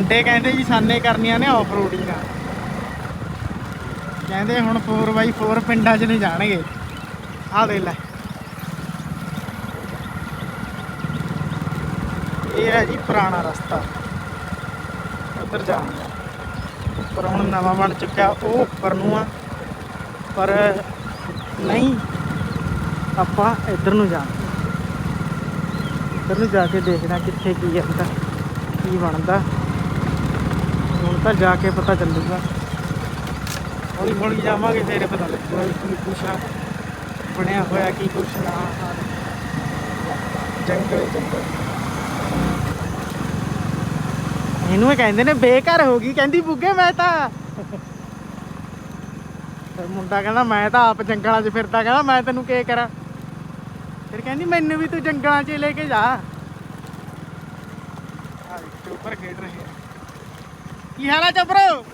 ਮੁੰਡੇ ਕਹਿੰਦੇ ਜੀ ਸਾਨੇ ਕਰਨੀਆਂ ਨੇ ਆਫ ਰੋਡਿੰਗਾਂ ਕਹਿੰਦੇ ਹੁਣ 4x4 ਪਿੰਡਾਂ 'ਚ ਨਹੀਂ ਜਾਣਗੇ। ਆਹ ਦੇ ਲੈ। ਇਹ ਹੈ ਜੀ ਪੁਰਾਣਾ ਰਸਤਾ। ਉੱਧਰ ਜਾਣ ਦਾ। ਪਰ ਹੁਣ ਨਵਾਂ ਬਣ ਚੁੱਕਿਆ, ਉਹ ਉੱਪਰ ਨੂੰ ਆ। ਪਰ ਨਹੀਂ, ਆਪਾਂ ਇੱਧਰ ਨੂੰ ਜਾਣਾ। ਇੱਧਰ ਨੂੰ ਜਾ ਕੇ ਦੇਖਣਾ ਕਿੱਥੇ ਕੀ ਆਉਂਦਾ ਕੀ ਬਣਦਾ। ਤਾਂ ਜਾ ਕੇ ਪਤਾ ਚੱਲੂਗਾ। ਹੌਲੀ ਹੌਲੀ ਜਾਵਾਂਗੇ ਫੇਰ ਪਤਾ ਲੱਗੂਗਾ ਕੀ ਕੁਛ ਬਣਿਆ ਹੋਇਆ ਕੀ ਕੁਛ ਨਾ। ਜੰਗਲ ਜੰਗਲ। ਇਹਨੂੰ ਇਹ ਕਹਿੰਦੇ ਨੇ ਬੇਘਰ ਹੋ ਗਈ ਕਹਿੰਦੀ ਬੁੱਗੇ ਮੈਂ ਤਾਂ। ਫਿਰ ਮੁੰਡਾ ਕਹਿੰਦਾ ਮੈਂ ਤਾਂ ਆਪ ਜੰਗਲਾਂ 'ਚ ਫਿਰਦਾ ਕਹਿੰਦਾ ਮੈਂ ਤੈਨੂੰ ਕੀ ਕਰਾਂ? ਫਿਰ ਕਹਿੰਦੀ ਮੈਨੂੰ ਵੀ ਤੂੰ ਜੰਗਲਾਂ 'ਚ ਲੈ ਕੇ ਜਾ। ਆ ਉੱਪਰ ਖੇਡ ਰਹੇ ਆ। ਕੀ ਹਾਲ ਆ ਚਪਰੋ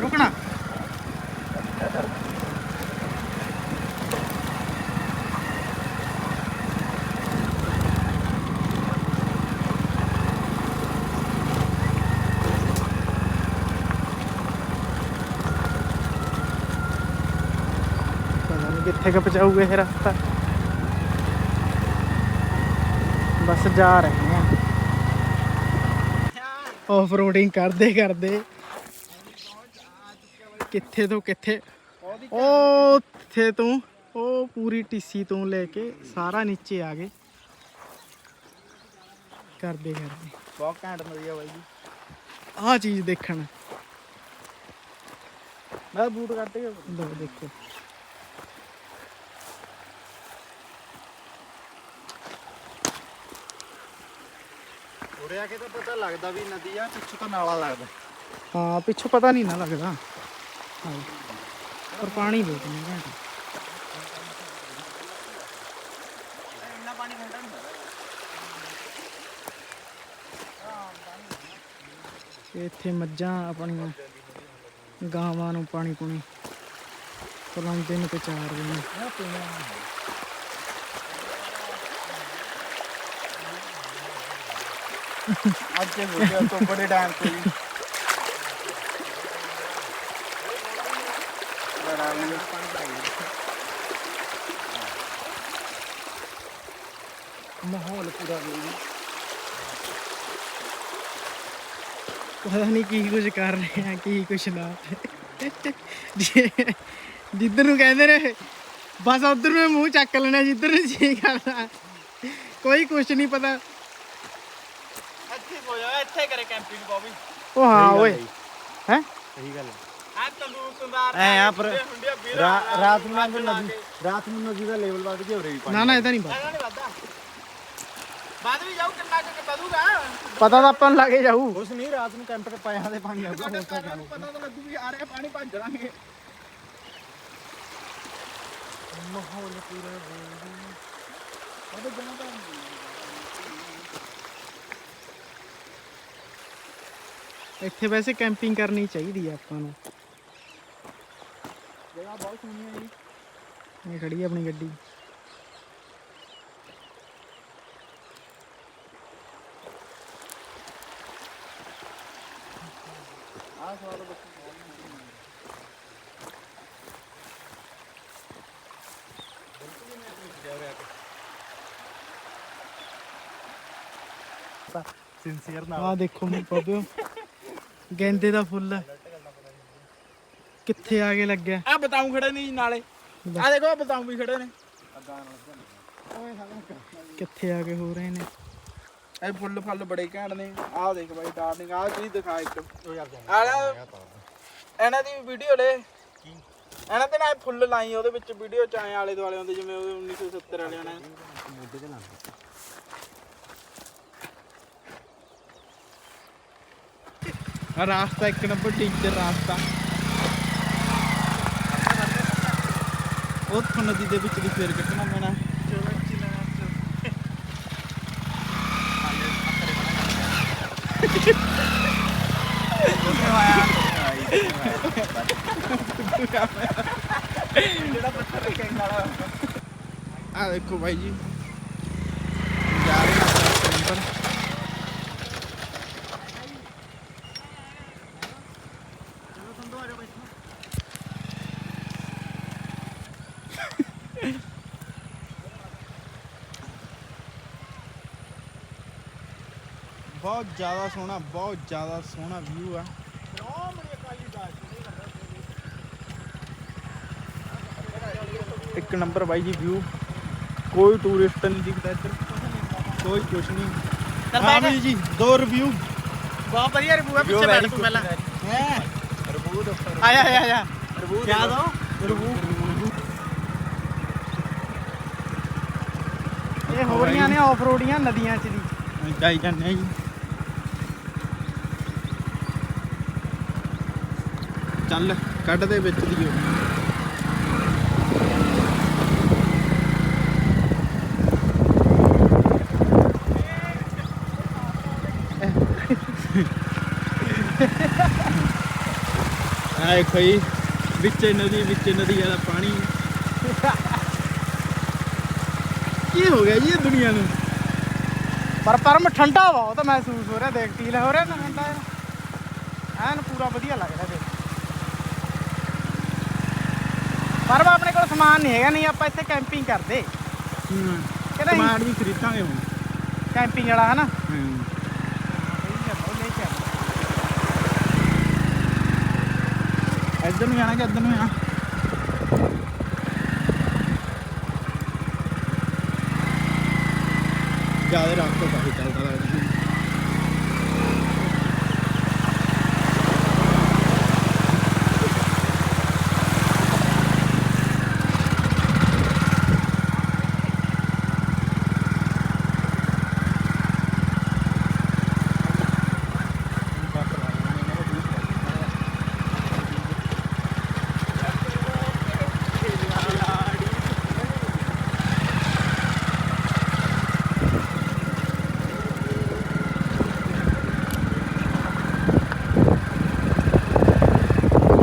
ਰੁਕਣਾ ਪਤਾ ਨਹੀਂ ਕਿੱਥੇ ਕ ਪਹੁੰਚਾਊਗਾ ਇਹ ਰਸਤਾ ਬਸ ਜਾ ਰਹੇ ਆ ਆਫ ਰੋਡਿੰਗ ਕਰਦੇ ਕਰਦੇ। ਕਿੱਥੇ ਤੋਂ ਕਿੱਥੇ? ਉਹ ਉੱਥੇ ਤੋਂ ਉਹ ਪੂਰੀ ਟੀਸੀ ਤੋਂ ਲੈ ਕੇ ਸਾਰਾ ਨੀਚੇ ਆ ਗਏ। ਕਰਦੇ ਕਰਦੇ। ਬਹੁਤ ਘੈਂਟ ਨਦੀ ਬਾਈ ਜੀ। ਆਹ ਚੀਜ਼ ਦੇਖਣ। ਮੈਂ ਬੂਟ ਕੱਢ ਕੇ ਦੇਖੋ। ਉਰੇ ਆ ਕੇ ਤਾਂ ਪਤਾ ਲੱਗਦਾ ਵੀ ਨਦੀ ਆ ਪਿੱਛੋਂ ਤਾਂ ਨਾਲਾ ਲੱਗਦਾ। ਹਾਂ ਪਿੱਛੋਂ ਪਤਾ ਨਹੀਂ ਨਾ ਲੱਗਦਾ। ਹਾਂ। ਪਰ ਪਾਣੀ ਬਹੁਤ ਘੰਟਾ। ਇੰਨਾ ਪਾਣੀ ਨਹੀਂ ਤੇ ਇੱਥੇ ਮੱਝਾਂ ਆਪਣੀਆਂ ਗਾਵਾਂ ਨੂੰ ਪਾਣੀ ਪੁਣੀ ਪਿਲਾਉਂਦੇ ਨੇ। ਤੇ ਚਾਰਦੇ ਨੇ ਅੱਜ ਹੋ ਗਿਆ ਤੋਂ ਬੜੇ ਟਾਈਮ ਤੇ ਜੀ ਬੜਾ ਨਹੀਂ ਮਾਹੌਲ ਪੂਰਾ ਵੇਖੀ ਪਤਾ ਨਹੀਂ ਕੀ ਕੁਝ ਕਰ ਰਹੇ ਆ, ਕੀ ਕੁਝ ਨਾ। ਜੇ- ਜਿੱਧਰ ਨੂੰ ਕਹਿੰਦੇ ਨੇ, ਬਸ ਉਧਰ ਨੂੰ ਮੂੰਹ ਚੱਕ ਲੈਣਾ, ਜਿੱਧਰ ਨੂੰ ਜੀ ਕਰਦਾ। ਕੋਈ ਕੁਝ ਨਹੀਂ ਪਤਾ। ਇੱਥੇ ਕਰੇ ਕੈਂਪਿੰਗ ਬਾਬੀ। ਉਹ ਹਾਂ ਓਏ। ਹੈ ਸਹੀ ਗੱਲ ਆ ਤੰਦੂਰ ਤੁੰਦਾਰ ਐ ਆ ਪਰ ਰਾਤ ਨੂੰ ਫਿਰ ਨਦੀ ਰਾਤ ਨੂੰ ਨਦੀ ਦਾ ਲੈਵਲ ਵੱਧ ਗਿਆ ਉਰੇ ਵੀ ਪਾਣੀ। ਨਾ ਨਾ ਇਹਦਾ ਨਹੀਂ ਪਤਾ ਨਹੀਂ ਵੱਧਦਾ। ਬਾਅਦ ਵੀ ਜਾਊ ਕਿੰਨਾ ਕੁ ਵਧੂਗਾ? ਪਤਾ ਤਾਂ ਆਪਾਂ ਨੂੰ ਲੱਗੇ ਜਾਊ। ਕੁਛ ਨਹੀਂ ਰਾਤ ਨੂੰ ਕੈਂਪ ਤੇ ਪਾਇਆ ਦੇ ਪਾਣੀ ਆਊਗਾ ਹੋਰ ਤਾਂ ਕਿਆ ਪਤਾ ਤਾਂ ਲੱਗੂ ਵੀ ਆ ਰਿਹਾ ਪਾਣੀ ਭੱਜ ਜਾਣਗੇ। ਮਾਹੌਲ ਪੂਰਾ ਇੱਥੇ ਵੈਸੇ ਕੈਂਪਿੰਗ ਕਰਨੀ ਚਾਹੀਦੀ ਆ ਆਪਾਂ ਨੂੰ। ਜਗ੍ਹਾ ਬਹੁਤ ਸੋਹਣੀ ਹੈ ਜੀ। ਇਹ ਖੜੀ ਆ ਆਪਣੀ ਗੱਡੀ। ਆਹ ਸਵਾਲ ਬੱਚੇ ਸਿੰਸੀਅਰ ਆਹ ਦੇਖੋ ਬਾਬਿਓ ਗੈਂਦੇ ਦਾ ਫੁੱਲ। ਹੈ ਕਿੱਥੇ ਆ ਕੇ ਲੱਗਿਆ? ਆ ਬਤਾਉ ਖੜੇ ਨੇ ਜੀ ਨਾਲੇ। ਆ ਦੇਖੋ ਬਤਾਉ ਵੀ ਖੜੇ ਨੇ। ਕਿੱਥੇ ਆ ਕੇ ਹੋ ਰਹੇ ਨੇ? ਇਹ ਫੁੱਲ ਫੁੱਲ ਬੜੇ ਘੈਂਟ ਨੇ। ਆਹ ਦੇਖ ਬਾਈ ਡਾਰਲਿੰਗ ਆਹ ਚੀਜ਼ ਦਿਖਾ ਇੱਕ। ਆ ਲੈ। ਇਹਨਾਂ ਦੀ ਵੀਡੀਓ ਲੈ। ਇਹਨਾਂ ਤੇ ਨਾ ਇਹ ਫੁੱਲ ਲਾਈ ਉਹਦੇ ਵਿੱਚ ਵੀਡੀਓ ਚ ਆਏ ਆਲੇ ਦੁਆਲੇ ਹੁੰਦੇ ਜਿਵੇਂ ਉਹ 1970 ਵਾਲਿਆਂ ਨੇ। ਆ ਰਾਸਤਾ ਇੱਕ ਨੰਬਰ ਟੀਚਰ ਰਾਸਤਾ ਉੱਥੋਂ ਨਦੀ ਦੇ ਵਿੱਚ ਦੀ ਫੇਰ ਕੱਟਣਾ ਪੈਣਾ ਜਿਹੜਾ ਪੱਥਰ ਰੱਖੇਗਾ ਵਾਲਾ ਆ ਦੇਖੋ ਬਾਈ ਜੀ ਜਾ ਰਹੇ ਬਹੁਤ ਜ਼ਿਆਦਾ ਸੋਹਣਾ ਬਹੁਤ ਜ਼ਿਆਦਾ ਸੋਹਣਾ ਵਿਊ ਆ ਇੱਕ ਨੰਬਰ ਬਾਈ ਜੀ ਵਿਊ ਕੋਈ ਟੂਰਿਸਟ ਨਹੀਂ ਦਿਖਦਾ ਇੱਧਰ ਕੋਈ ਕੁਛ ਨਹੀਂ ਚੱਲ ਹਾਂ ਬੈਠ। ਵੀ ਜੀ ਦੋ ਰਿਵਿਊ ਬਹੁਤ ਵਧੀਆ ਰਿਵਿਊ ਹੈ ਪਿੱਛੇ ਬੈਠ ਤੂੰ ਪਹਿਲਾਂ ਹੈ ਆਇਆ ਆਇਆ ਆਇਆ ਕਿਆ ਦੋ ਰਿਵਿਊ ਇਹ ਹੋ ਰਹੀਆਂ ਨੇ ਆਫ ਰੋਡੀਆਂ ਨਦੀਆਂ ਚ ਦੀ ਜਾਈ ਜਾਂਦੇ ਆ ਜੀ ਚੱਲ, ਕੱਢ ਦੇ ਵਿੱਚ ਦੀ ਉਹ। ਆ ਵਿੱਚ ਨਦੀ ਵਿੱਚ ਨਦੀ ਵਾਲਾ ਪਾਣੀ। ਕੀ ਹੋ ਗਿਆ ਜੀ ਇਹ ਦੁਨੀਆ ਨੂੰ? ਪਰ ਪਰਮ ਠੰਡਾ ਬਹੁਤ ਮਹਿਸੂਸ ਹੋ ਰਿਹਾ, ਦੇਖ ਫੀਲ ਹੋ ਰਿਹਾ ਨਾ ਠੰਡਾ ਯਾਰ ਐਨ ਪੂਰਾ ਵਧੀਆ ਲੱਗ ਰਿਹਾ ਦੇਖ। ਪਰ ਆਪਣੇ ਕੋਲ ਸਮਾਨ ਨਹੀਂ ਹੈਗਾ ਨਹੀਂ ਆਪਾਂ ਇੱਥੇ ਕੈਂਪਿੰਗ ਕਰਦੇ। ਹੂੰ ਕਿ ਨਹੀਂ? ਟਮਾਟ ਵੀ ਖਰੀਦਾਂਗੇ ਹੁਣ। ਕੈਂਪਿੰਗ ਵਾਲਾ ਹਨਾ? ਹੂੰ। ਇੱਧਰ ਨੂੰ ਜਾਣਾ ਕਿ ਇੱਧਰ ਨੂੰ ਜਾਣਾ? ਜ਼ਿਆਦਾ ਰਾਤ ਤੋਂ ਕਾਫੀ ਚੱਲਦਾ ਲੱਗਦਾ ਮੈਨੂੰ।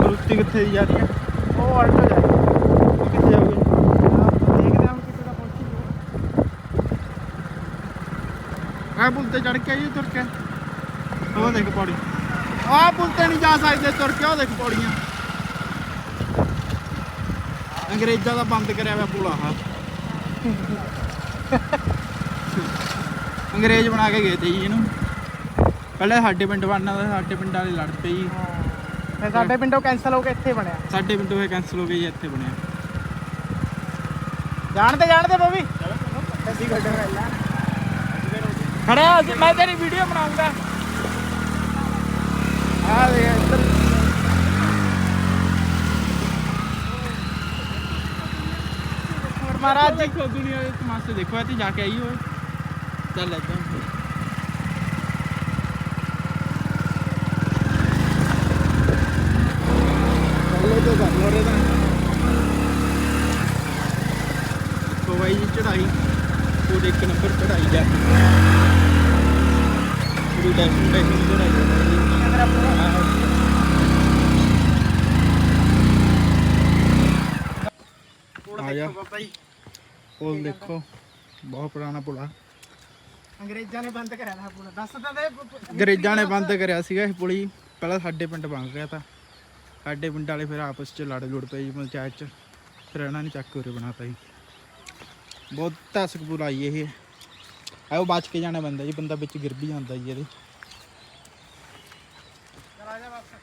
ਕੁਸ਼ਤੀ ਕਿੱਥੇ ਜਾ ਰਹੀ ਹੈ? ਉਹ ਆਲਟੋ ਜਾ ਉਹ ਕਿੱਥੇ ਜਾਊਗੀ? ਦੇਖਦੇ ਹਾਂ ਕਿਤੇ ਦਾ ਪਹੁੰਚੀ ਆਹ ਪੁਲ ਤੇ ਚੜ ਕੇ ਆਈਏ, ਤੁਰ ਕੇ। ਉਹ ਦੇਖ ਪੌੜੀ। ਆਹ ਪੁਲ ਤੇ ਨਹੀਂ ਜਾ ਸਕਦੇ, ਤੁਰ ਕੇ, ਉਹ ਦੇਖ ਪੌੜੀਆਂ। ਅੰਗਰੇਜ਼ਾਂ ਦਾ ਬੰਦ ਕਰਿਆ ਹੋਇਆ ਪੁਲ ਆਹ। ਅੰਗਰੇਜ਼ ਬਣਾ ਕੇ ਗਏ ਤੇ ਜੀ ਇਹਨੂੰ। ਪਹਿਲੇ ਸਾਡੇ ਪਿੰਡ ਬਣਨਾ ਦਾ ਸਾਡੇ ਪਿੰਡ ਵਾਲੇ ਲੜ ਪਏ ਜੀ। ਫਿਰ ਸਾਡੇ ਪਿੰਡੋਂ ਕੈਨਸਲ ਹੋ ਕੇ ਇੱਥੇ ਬਣਿਆ। ਸਾਡੇ ਪਿੰਡੋਂ ਇਹ ਕੈਂਸਲ ਹੋ ਗਈ ਜੀ ਇੱਥੇ ਬਣਿਆ। ਜਾਣਦੇ ਜਾਣਦੇ ਬੋਵੀ ਅੱਧੀ ਗੱਡੀ ਪਹਿਲਾਂ ਖੜਿਆ ਅਸੀਂ ਮੈਂ ਤੇਰੀ ਵੀਡੀਓ ਬਣਾਉਂਗਾ। ਆ ਦੇ ਇੱਧਰ। ਹੋਰ ਮਹਾਰਾਜ ਜੀ। ਦੇਖੋ ਦੁਨੀਆ ਦੇ ਤਮਾਸ਼ੇ ਦੇਖੋ ਇੱਥੇ ਜਾ ਕੇ ਆਈ ਹੋਏ। ਚੱਲ ਇੱਦਾਂ ਚੱਲੋ ਤੇ ਕਰ ਲੋ ਰੇ ਤਾਂ ਦੇਖੋ ਬਾਈ ਜੀ। ਚੜਾਈ ਪੂਰੇ ਇੱਕ ਨੰਬਰ ਚੜਾਈ ਜਾ ਪੂਰੀ। ਡੈਸਟੀਨੇਸ਼ਨ ਚੜਾਈ ਜਾ ਆ ਜਾ। ਪੁਲ ਦੇਖੋ। ਬਹੁਤ ਪੁਰਾਣਾ ਪੁਲ। ਆ ਅੰਗਰੇਜ਼ਾਂ ਨੇ ਬੰਦ ਕਰਿਆ ਨਾ ਪੁਲ। ਦੱਸ ਤਾਂ ਅੰਗਰੇਜ਼ਾਂ ਨੇ ਬੰਦ ਕਰਿਆ ਸੀਗਾ ਇਹ ਪੁਲੀ ਪਹਿਲਾਂ ਸਾਡੇ ਪਿੰਡ ਬਣ ਰਿਹਾ ਤਾਂ। ਸਾਡੇ ਪਿੰਡ ਵਾਲੇ ਫਿਰ ਆਪਸ ਚ ਲੜ ਲੁੜ ਪਏ ਜੀ ਪੰਚਾਇਤ ਚ ਫਿਰ ਇਹਨਾਂ ਨੇ ਚੱਕ ਕੇ ਉਰੇ ਬਣਾਤਾ ਜੀ ਬਹੁਤ ਧਸਕ ਬੁਲਾਈ ਇਹ ਆਓ ਬਚ ਕੇ ਜਾਣਾ ਬੰਦਾ ਜੀ ਬੰਦਾ ਵਿੱਚ ਗਿਰ ਵੀ ਜਾਂਦਾ ਜੀ ਇਹਦੇ ਚਲਾ ਜਾ ਬਸ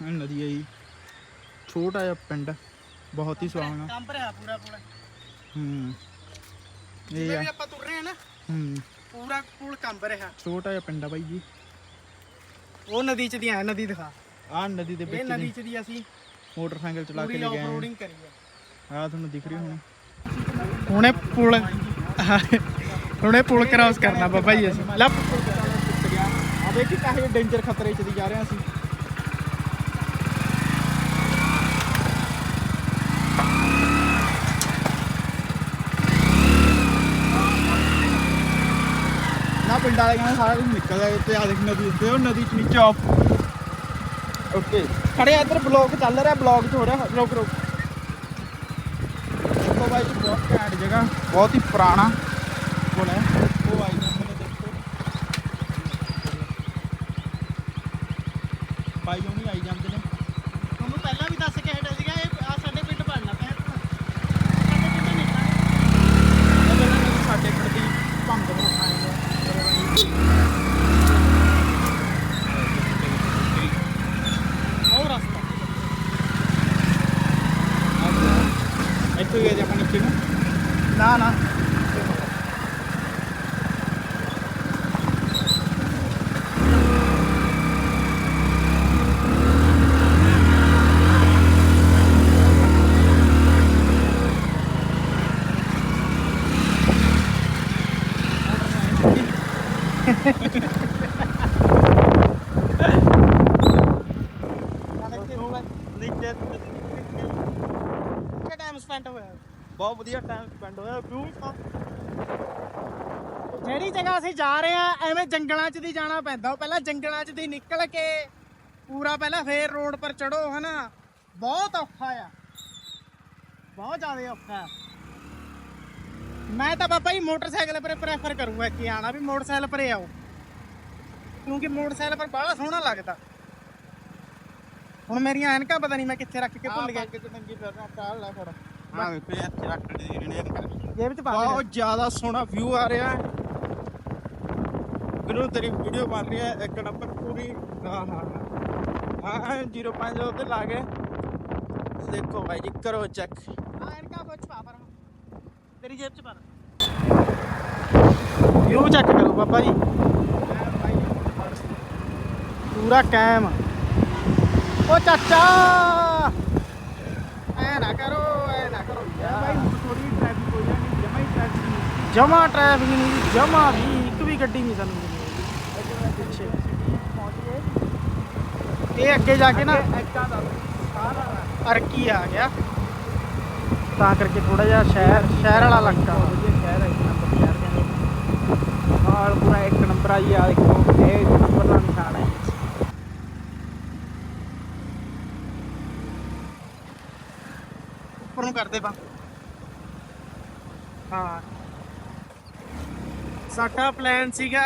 ਇਹ ਨਦੀ ਹੈ ਜੀ ਛੋਟਾ ਜਿਹਾ ਪਿੰਡ ਬਹੁਤ ਹੀ ਸੁਹਾਵਣਾ ਕੰਮ ਭਰਿਆ ਪੂਰਾ ਪੂਰਾ ਹੂੰ ਇਹ ਜਿਵੇਂ ਆ ਵੀ ਆਪਾਂ ਤੁਰ ਰਹੇ ਹਾਂ ਨਾ ਹੂੰ ਪੂਰਾ ਪੁਲ ਕੰਬ ਰਿਹਾ ਛੋਟਾ ਜਿਹਾ ਪਿੰਡ ਆ ਬਾਈ ਜੀ ਉਹ ਨਦੀ ਚ ਦੀ ਆ ਨਦੀ ਦਿਖਾ ਆਹ ਨਦੀ ਦੇ ਇਹ ਵਿੱਚ ਨਦੀ ਦੀ ਚ ਦੀ ਅਸੀਂ ਮੋਟਰਸਾਈਕਲ ਚਲਾ ਕੇ ਪੂਰੀ ਲੈ ਆਫ ਗਏ ਰੋਡਿੰਗ ਕਰੀ ਹੈ ਆ ਤੁਹਾਨੂੰ ਦਿਖ ਰਹੀ ਹੁਣ। ਹੁਣੇ ਪੁਲ ਹੁਣੇ ਪੁਲ ਕ੍ਰਾਸ ਕਰਨਾ ਬਾਬਾ ਜੀ ਅਸੀਂ। ਲੈ ਆ ਦੇਖੀ ਕਾਹੇ ਡੇਂਜਰ ਖਤਰੇ ਚ ਦੀ ਜਾ ਰਹੇ ਹਾਂ ਅਸੀਂ। ਨਾ ਪਿੰਡ ਵਾਲੇ ਕਹਿੰਦੇ ਸਾਰਾ ਕੁਝ ਨਿਕਲਦਾ ਤੇ ਆ ਦੇਖ ਨਦੀ ਉੱਤੇ ਉਹ ਨਦੀ ਚ ਨੀਚੇ ਆਫ ਓਕੇ ਖੜੇ ਆ ਇੱਧਰ ਬਲੌਗ ਚੱਲ ਰਿਹਾ ਬਲੌਗ ਚ ਹੋ ਰਿਹਾ ਰੁਕ ਰੁਕ ਦੇਖੋ ਬਾਈ ਜੀ ਬਹੁਤ ਘੈਂਟ ਜਗ੍ਹਾ ਬਹੁਤ ਹੀ ਪੁਰਾਣਾ ਪੁਲ ਹੈ ਉਹ ਆਈ ਜਾਂਦੇ ਨੇ ਦੇਖੋ ਬਾਈ ਉਹ ਨਹੀਂ ਆਈ ਜਾਂਦੇ ਨੇ ਤੁਹਾਨੂੰ ਪਹਿਲਾਂ ਵੀ ਦੱਸ ਕੇ ਹਟਿਆ ਸੀਗਾ ਇਹ ওখানে চেনো না না ਬਹੁਤ ਵਧੀਆ ਟਾਈਮ ਸਪੈਂਡ ਹੋਇਆ ਵਿਊ ਜਿਹੜੀ ਜਗ੍ਹਾ ਅਸੀਂ ਜਾ ਰਹੇ ਆ ਐਵੇਂ ਜੰਗਲਾਂ 'ਚ ਦੀ ਜਾਣਾ ਪੈਂਦਾ। ਉਹ ਪਹਿਲਾਂ ਜੰਗਲਾਂ 'ਚ ਦੀ ਨਿਕਲ ਕੇ ਪੂਰਾ ਪਹਿਲਾਂ ਫੇਰ ਰੋਡ ਪਰ ਚੜੋ ਹਨਾ? ਬਹੁਤ ਔਖਾ ਆ। ਬਹੁਤ ਜ਼ਿਆਦਾ ਔਖਾ। ਮੈਂ ਤਾਂ ਬਾਬਾ ਜੀ ਮੋਟਰਸਾਈਕਲ ਪਰ ਪ੍ਰੈਫਰ ਕਰੂੰਗਾ ਕਿ ਆਣਾ ਵੀ ਮੋਟਰਸਾਈਕਲ ਪਰੇ ਆਓ। ਕਿਉਂਕਿ ਮੋਟਰਸਾਈਕਲ ਪਰ ਬੜਾ ਸੋਹਣਾ ਲੱਗਦਾ। ਹੁਣ ਮੇਰੀਆਂ ਐਨਕਾਂ ਪਤਾ ਨਹੀਂ ਮੈਂ ਕਿੱਥੇ ਰੱਖ ਕੇ ਭੁੱਲ ਗਿਆ। ਕਿ ਚੰਗੀ ਫਿਰਨਾ ਕਾਲ ਲੈ ਫੜ। ਹਾਂ ਵੇ ਪੇ ਇੱਥੇ ਰੱਖ ਦੇ ਜਿਹੜੇ ਜੇਬ 'ਚ ਪਾ ਦੇ। ਬਹੁਤ ਜ਼ਿਆਦਾ ਸੋਹਣਾ ਵਿਊ ਆ ਰਿਹਾ ਹੈ। ਗੁਰੂ ਤੇਰੀ ਵੀਡੀਓ ਬਣ ਰਹੀ ਹੈ ਇੱਕ ਨੰਬਰ ਪੂਰੀ। ਹਾਂ ਹਾਂ ਹਾਂ। ਹਾਂ 05 ਉੱਤੇ ਲਾ ਕੇ। ਦੇਖੋ ਭਾਈ ਜੀ ਕਰੋ ਚੈੱਕ ਹਾਂ ਐਨਕਾਂ ਕੁਝ ਪਾ ਪਰ ਤੇਰੀ ਜੇਬ 'ਚ ਪਾ ਵਿਊ ਚੈੱਕ ਕਰੋ ਬਾਬਾ ਜੀ। ਪੂਰਾ ਕਾਇਮ ਓ ਚਾਚਾ! ਐ ਨਾ ਕਰੋ ਐ ਨਾ ਕਰੋ ਭਾਈ ਥੋੜੀ ਟ੍ਰੈਫਿਕ ਹੋ ਜਾਣੀ ਜਮਾ ਹੀ ਟ੍ਰੈਫਿਕ ਨਹੀਂ ਜਮਾ ਟ੍ਰੈਫਿਕ ਨਹੀਂ, ਜਮਾ ਵੀ, ਇੱਕ ਵੀ ਗੱਡੀ ਨਹੀਂ ਸਾਨੂੰ ਮਿਲੀ। ਪਿੱਛੇ ਇਹ ਅੱਗੇ ਜਾ ਕੇ ਨਾ ਅਰਕੀ ਆ ਗਿਆ। ਤਾਂ ਕਰਕੇ ਥੋੜਾ ਜਿਹਾ ਸ਼ਹਿਰ ਸ਼ਹਿਰ ਵਾਲਾ ਲੱਗਦਾ ਵਧੀਆ ਸ਼ਹਿਰ ਹੈ ਇੱਕ ਨੰਬਰ ਸ਼ਹਿਰ ਦੇ ਹਾਲ ਪੂਰਾ ਇੱਕ ਨੰਬਰ ਆ ਜੀ ਆ ਇਹ ਨੰਬਰ ਦਾ ਨਿਸ਼ਾਨ ਹੈ। ਉੱਪਰ ਨੂੰ ਕਰਦੇ ਬਾ ਹਾਂ। ਸਾਡਾ ਪਲਾਨ ਸੀਗਾ।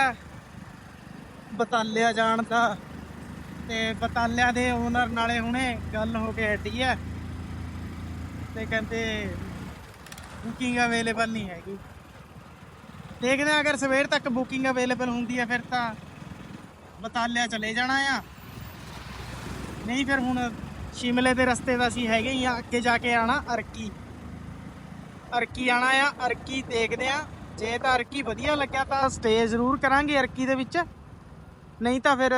ਬਤਾਲਿਆ ਜਾਣ ਦਾ। ਤੇ ਬਤਾਲਿਆ ਦੇ ਓਨਰ ਨਾਲੇ ਹੁਣੇ ਗੱਲ ਹੋ ਕੇ ਹਟੀ ਹੈ ਤੇ ਕਹਿੰਦੇ ਬੁਕਿੰਗ ਅਵੇਲੇਬਲ ਨਹੀਂ ਹੈਗੀ। ਦੇਖਦੇ ਹਾਂ ਅਗਰ ਸਵੇਰ ਤੱਕ ਬੁਕਿੰਗ ਅਵੇਲੇਬਲ ਹੁੰਦੀ ਹੈ ਫਿਰ ਤਾਂ ਬਤਾਲਿਆ ਚਲੇ ਜਾਣਾ ਆ। ਨਹੀਂ ਫਿਰ ਹੁਣ ਸ਼ਿਮਲੇ ਦੇ ਰਸਤੇ ਦਾ ਅਸੀਂ ਹੈਗੇ ਹੀ ਆ। ਅੱਗੇ ਜਾ ਕੇ ਆਣਾ ਅਰਕੀ। ਅਰਕੀ ਆਣਾ ਆ। ਅਰਕੀ ਦੇਖਦੇ ਆ ਜੇ ਤਾਂ ਅਰਕੀ ਵਧੀਆ ਲੱਗਿਆ ਤਾਂ ਸਟੇ ਜ਼ਰੂਰ ਕਰਾਂਗੇ ਅਰਕੀ ਦੇ ਵਿੱਚ। ਨਹੀਂ ਤਾਂ ਫਿਰ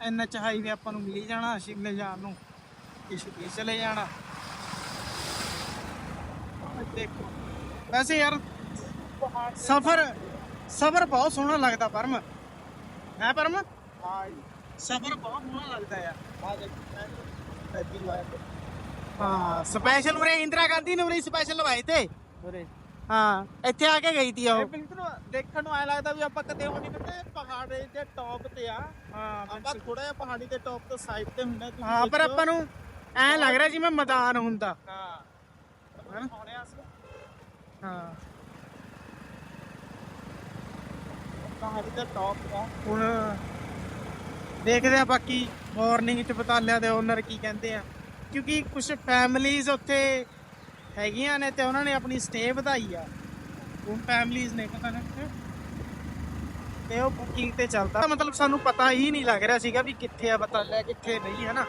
ਐਨਐਚ ਹਾਈਵੇ ਆਪਾਂ ਨੂੰ ਮਿਲ ਜਾਣਾ ਸ਼ਿਮਲੇ ਜਾਣ ਨੂੰ। ਕਿਸ਼ਤੀ ਚਲੇ ਜਾਣਾ। ਦੇਖੋ। ਵੈਸੇ ਯਾਰ ਸਫ਼ਰ ਸਫ਼ਰ ਬਹੁਤ ਸੋਹਣਾ ਲੱਗਦਾ ਪਰਮ। ਹੈ ਪਰਮ? ਹਾਂ ਸਫ਼ਰ ਬਹੁਤ ਸੋਹਣਾ ਲੱਗਦਾ ਯਾਰ। ਹਾਂ ਸਪੈਸ਼ਲ ਉਰੇ ਇੰਦਰਾ ਗਾਂਧੀ ਨੇ ਉਰੇ ਸਪੈਸ਼ਲ ਲਵਾਏ ਤੇ। ਉਰੇ। ਹਾਂ ਇੱਥੇ ਆ ਕੇ ਗਈ ਤੀ ਉਹ। ਇਹ ਬਿਲਕੁਲ ਦੇਖਣ ਨੂੰ ਐ ਲੱਗਦਾ ਵੀ ਆਪਾਂ ਕਦੇ ਉਹ ਨਹੀਂ ਕਿਤੇ ਪਹਾੜ ਦੇ ਟੌਪ ਤੇ ਆ। ਹਾਂ ਆਪਾਂ ਥੋੜਾ ਜਿਹਾ ਪਹਾੜੀ ਦੇ ਟੌਪ ਤੋਂ ਸਾਈਡ ਤੇ ਹੁੰਦੇ ਤੁਸੀਂ ਹਾਂ ਪਰ ਦੇਖਿਓ। ਆਪਾਂ ਨੂੰ ਐ ਲੱਗ ਰਿਹਾ ਜਿਵੇਂ ਮੈਦਾਨ ਹੁੰਦਾ ਹਾਂ। ਹਾਂ। ਪਹਾੜੀ ਦੇ ਟੌਪ ਦਾ ਹੁਣ ਦੇਖਦੇ ਆ ਬਾਕੀ ਮਾਰਨਿੰਗ ਚ ਬਤਾਲਿਆ ਦੇ ਓਨਰ ਕੀ ਕਹਿੰਦੇ ਆ। ਕਿਉਂਕਿ ਕੁਝ ਫੈਮਲੀਆਂ ਉੱਥੇ ਹੈਗੀਆਂ ਨੇ ਤੇ ਉਹਨਾਂ ਨੇ ਆਪਣੀ ਸਟੇ ਵਧਾਈ ਆ। ਉਹ ਫੈਮਲੀਆਂ ਨੇ ਪਤਾ ਨਹੀਂ ਤੇ ਉਹ ਬੁਕਿੰਗ ਤੇ ਚੱਲਦਾ। ਮਤਲਬ ਸਾਨੂੰ ਪਤਾ ਹੀ ਨਹੀਂ ਲੱਗ ਰਿਹਾ ਸੀਗਾ ਵੀ ਕਿੱਥੇ ਆ ਬਤਾਲਿਆ ਕਿੱਥੇ ਨਹੀਂ ਹੈ ਨਾ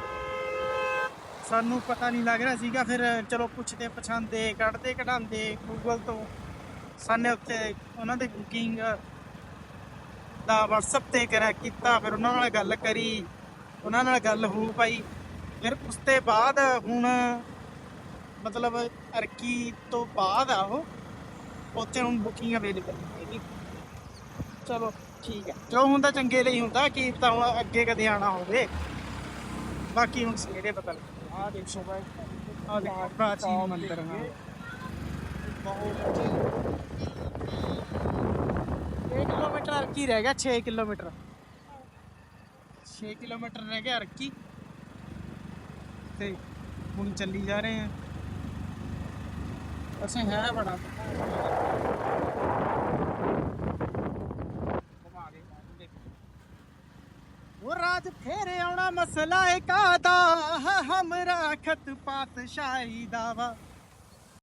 ਸਾਨੂੰ ਪਤਾ ਨਹੀਂ ਲੱਗ ਰਿਹਾ ਸੀਗਾ, ਫਿਰ ਚਲੋ ਪੁੱਛਦੇ, ਪਛਾਣਦੇ, ਕੱਢਦੇ, ਕਢਾਉਂਦੇ ਗੂਗਲ ਤੋਂ। ਸਾਨੇ ਉੱਥੇ ਉਹਨਾਂ ਦੇ ਬੁਕਿੰਗ ਦਾ WhatsApp ਤੇ ਕਰਾ ਕੀਤਾ, ਫਿਰ ਉਹਨਾਂ ਨਾਲ ਗੱਲ ਕਰੀ, ਉਹਨਾਂ ਨਾਲ ਗੱਲ ਹੋ ਪਾਈ। ਫਿਰ ਉਸ ਤੋਂ ਬਾਅਦ ਹੁਣ ਮਤਲਬ ਅਰਕੀ ਤੋਂ ਬਾਅਦ ਆ ਉਹ ਉੱਥੇ ਹੁਣ ਬੁਕਿੰਗ ਅਵੇਲੇਬਲ ਹੈਗੀ। ਚਲੋ ਠੀਕ ਹੈ। ਜੋ ਹੁੰਦਾ ਚੰਗੇ ਲਈ ਹੁੰਦਾ ਕੀ ਪਤਾ ਹੁਣ ਅੱਗੇ ਕਦੇ ਆਣਾ ਹੋਵੇ। ਬਾਕੀ ਹੁਣ ਸਵੇਰੇ ਪਤਾ ਲੱਗ ਆ ਦੇਖੋ ਬਾਈ। ਆ ਦੇਖੋ ਪ੍ਰਾਚੀਨ ਮੰਦਿਰ ਹਾਂ ਬਹੁਤ 1 ਕਿਲੋਮੀਟਰ ਅਰਕੀ ਰਹਿ ਗਿਆ 6 ਕਿਲੋਮੀਟਰ। 6 ਕਿਲੋਮੀਟਰ ਰਹਿ ਗਿਆ ਅਰਕੀ। ਤੇ ਹੁਣ ਚੱਲੀ ਜਾ ਰਹੇ ਹਾਂ ਅਸੀਂ ਹੈ ਬੜਾ। ਉਹ ਰਾਜ ਫੇਰੇ ਆਉਣਾ ਮਸਲਾ ਏ ਕਾਦਾ ਹਮਰਾ ਖਤ ਪਾਤਸ਼ਾਹੀ ਦਾ ਵਾ।